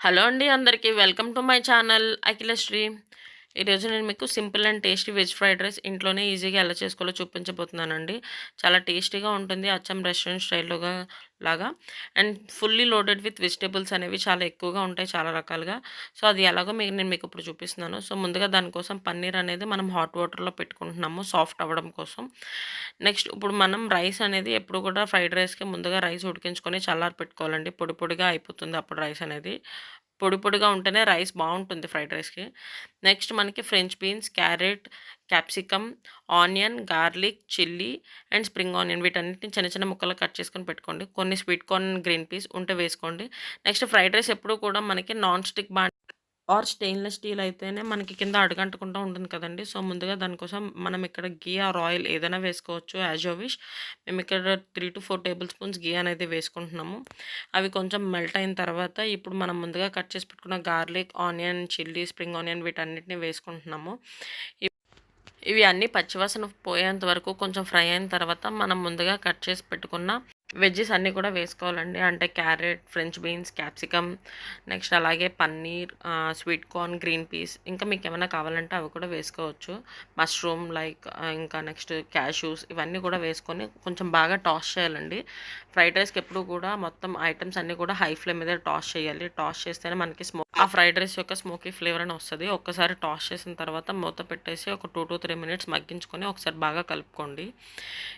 Hello అండి అందరికీ. Welcome to my channel Akhilashri ఈరోజు నేను మీకు simple and tasty veg fried rice ఇంట్లోనే ఈజీగా ఎలా చేసుకోవాలో చూపించబోతున్నానండి. చాలా టేస్టీగా ఉంటుంది. అచ్చం రెస్టారెంట్ స్టైల్లోగా లాగా. And fully loaded with vegetables అనేవి చాలా ఎక్కువగా ఉంటాయి చాలా రకాలుగా. సో అది ఎలాగో మీకు నేను మీకు ఇప్పుడు చూపిస్తున్నాను. సో ముందుగా దానికోసం పన్నీర్ అనేది మనం హాట్ వాటర్లో పెట్టుకుంటున్నాము సాఫ్ట్ అవ్వడం కోసం. నెక్స్ట్ ఇప్పుడు మనం రైస్ అనేది ఎప్పుడు కూడా ఫ్రైడ్ రైస్కి ముందుగా రైస్ ఉడికించుకొని చల్లారి పెట్టుకోవాలండి. పొడి పొడిగా అయిపోతుంది అప్పుడు రైస్ అనేది. పొడి పొడిగా ఉంటేనే రైస్ బాగుంటుంది ఫ్రైడ్ రైస్కి. నెక్స్ట్ మనకి French beans carrot capsicum onion garlic chilli and spring onion వీటన్నిటిని చిన్న చిన్న ముక్కలు కట్ చేసుకొని పెట్టుకోండి. కొన్ని స్వీట్ కార్న్ గ్రీన్ పీస్ ఉంటే వేసుకోండి. నెక్స్ట్ ఫ్రైడ్ రైస్ ఎప్పుడు కూడా మనకి నాన్ స్టిక్ బా ఆర్ స్టెయిన్లెస్ స్టీల్ అయితేనే మనకి కింద అడగంటకుండా ఉంటుంది కదండి. సో ముందుగా దానికోసం మనం ఇక్కడ గీ ఆర్ ఆయిల్ ఏదైనా వేసుకోవచ్చు. యాజ్ యో విష్. మేము ఇక్కడ three to four tablespoons ghee అనేది వేసుకుంటున్నాము. అవి కొంచెం మెల్ట్ అయిన తర్వాత ఇప్పుడు మనం ముందుగా కట్ చేసి పెట్టుకున్న garlic onion chilli spring onion వీటన్నిటిని వేసుకుంటున్నాము. ఇవి అన్నీ పచ్చివాసన పోయేంత వరకు కొంచెం ఫ్రై అయిన తర్వాత మనం ముందుగా కట్ చేసి పెట్టుకున్న వెజ్జెస్ అన్నీ కూడా వేసుకోవాలండి. అంటే carrot French beans capsicum next అలాగే paneer sweet corn green peas. ఇంకా మీకు ఏమైనా కావాలంటే అవి కూడా వేసుకోవచ్చు. మష్రూమ్ లైక్ ఇంకా నెక్స్ట్ క్యాష్యూస్ ఇవన్నీ కూడా వేసుకొని కొంచెం బాగా టాస్ చేయాలండి. ఫ్రైడ్ రైస్కి ఎప్పుడు కూడా మొత్తం ఐటమ్స్ అన్నీ కూడా హై ఫ్లేమ్ మీద టాస్ చేయాలి. టాస్ చేస్తేనే మనకి స్మో ఆ ఫ్రైడ్ రైస్ యొక్క స్మోకీ ఫ్లేవర్ అని వస్తుంది. ఒక్కసారి టాస్ చేసిన తర్వాత మూత పెట్టేసి ఒక టూ టు త్రీ మినిట్స్ మగ్గించుకొని ఒకసారి బాగా కలుపుకోండి.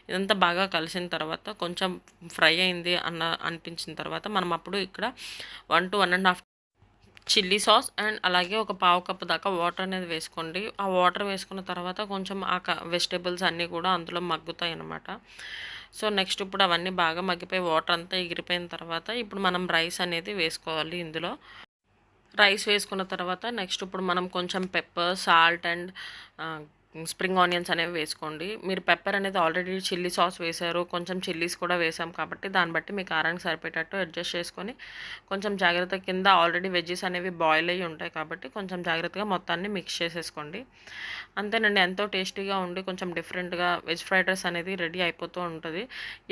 ఇదంతా బాగా కలిసిన తర్వాత కొంచెం ఫ్రై అయింది అన్న అనిపించిన తర్వాత మనం అప్పుడు ఇక్కడ one to one and half chilli sauce and అలాగే ఒక పావు కప్పు దాకా వాటర్ అనేది వేసుకోండి. ఆ వాటర్ వేసుకున్న తర్వాత కొంచెం ఆ వెజిటేబుల్స్ అన్నీ కూడా అందులో మగ్గుతాయి అన్నమాట. సో నెక్స్ట్ ఇప్పుడు అవన్నీ బాగా మగ్గిపోయి వాటర్ అంతా ఎగిరిపోయిన తర్వాత ఇప్పుడు మనం రైస్ అనేది వేసుకోవాలి ఇందులో. రైస్ వేసుకున్న తర్వాత నెక్స్ట్ ఇప్పుడు మనం కొంచెం pepper salt and spring onions అనేవి వేసుకోండి. మీరు పెప్పర్ అనేది ఆల్రెడీ చిల్లీ సాస్ వేశారు కొంచెం చిల్లీస్ కూడా వేసాం కాబట్టి దాన్ని బట్టి మీ కారానికి సరిపోయేటట్టు అడ్జస్ట్ చేసుకొని కొంచెం జాగ్రత్త కింద ఆల్రెడీ వెజ్జెస్ అనేవి బాయిల్ అయ్యి ఉంటాయి కాబట్టి కొంచెం జాగ్రత్తగా మొత్తాన్ని మిక్స్ చేసేసుకోండి. అంతేనండి ఎంతో టేస్టీగా ఉండి కొంచెం డిఫరెంట్గా వెజ్ ఫ్రైడ్ రైస్ అనేది రెడీ అయిపోతూ ఉంటుంది.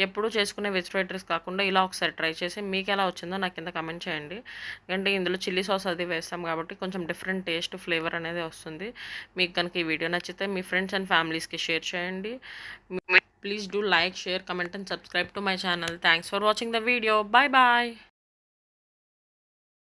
ఎప్పుడు చేసుకునే వెజ్ ఫ్రైడ్ రైస్ కాకుండా ఇలా ఒకసారి ట్రై చేసి మీకు ఎలా వచ్చిందో నాకు కింద కమెంట్ చేయండి. ఎందుకంటే ఇందులో చిల్లీ సాస్ అది వేస్తాం కాబట్టి కొంచెం డిఫరెంట్ టేస్ట్ ఫ్లేవర్ అనేది వస్తుంది. మీకు కనుక ఈ వీడియో నచ్చితే మీ ఫ్రెండ్స్ అండ్ ఫ్యామిలీస్కి షేర్ చేయండి. Please do like share comment and subscribe to my channel. Thanks for watching the video. Bye bye.